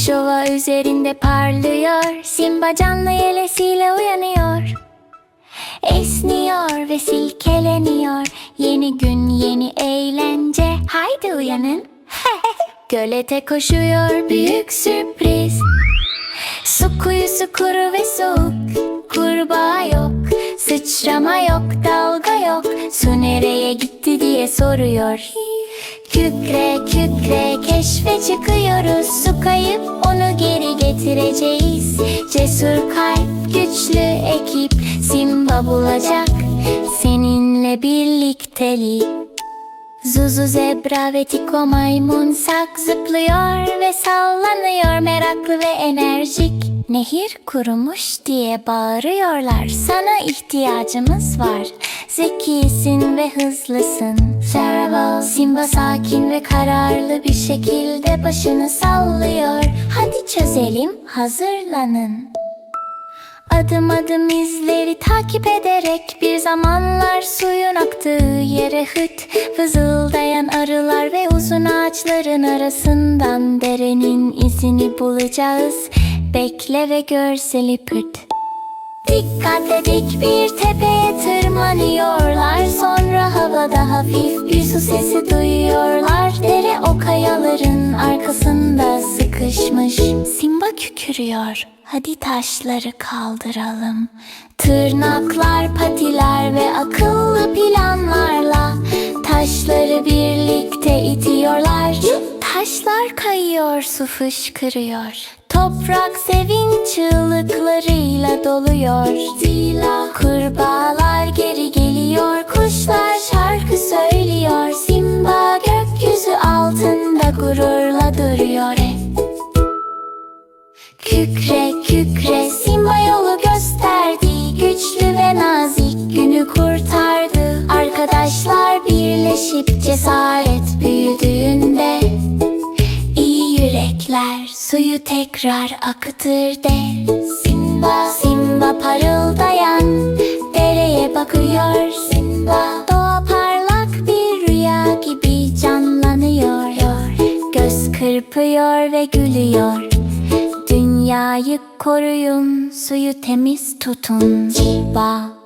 üzerinde parlıyor. Simba canlı yelesiyle uyanıyor. Esniyor ve silkeleniyor. Yeni gün yeni eğlence. Haydi uyanın. Gölete koşuyor büyük sürpriz. Su kuyusu kuru ve soğuk. Kurbağa yok Sıçrama yok dalga yok. Su nereye gitti diye soruyor Kükre kükre keşfe çıkıyoruz. Su kayıp onu geri getireceğiz. Cesur kalp güçlü ekip. Simba bulacak seninle birliktelik Zuzu zebra ve Tiko maymun sak zıplıyor ve sallanıyor. Meraklı ve enerjik. Nehir kurumuş diye bağırıyorlar. Sana ihtiyacımız var Zekisin ve hızlısın. Farewell Simba sakin ve kararlı bir şekilde başını sallıyor. Hadi çözelim hazırlanın. Adım adım izleri takip ederek bir zamanlar suyun aktığı yere hıt Vızıldayan arılar ve uzun ağaçların arasından derenin izini bulacağız. Bekle ve görseli pıt Dikkatle dik bir tepeye tırmanıyorlar. Sonra havada hafif bir su sesi duyuyorlar. Dere o kayaların arkasında sıkışmış. Simba kükürüyor. Hadi taşları kaldıralım. Tırnaklar, patiler ve akıllı planlarla Taşları birlikte itiyorlar. Taşlar kayıyor, su fışkırıyor Toprak sevinç çığlıklarıyla doluyor. Zila. Kurbağalar geri geliyor Kuşlar şarkı söylüyor. Simba gökyüzü altında gururla duruyor. Kükre kükre suyu tekrar akıtır de. Simba Simba parıldayan dereye bakıyor. Simba Doğa parlak bir rüya gibi canlanıyor. Göz kırpıyor ve gülüyor. Dünyayı koruyun, suyu temiz tutun. Ciba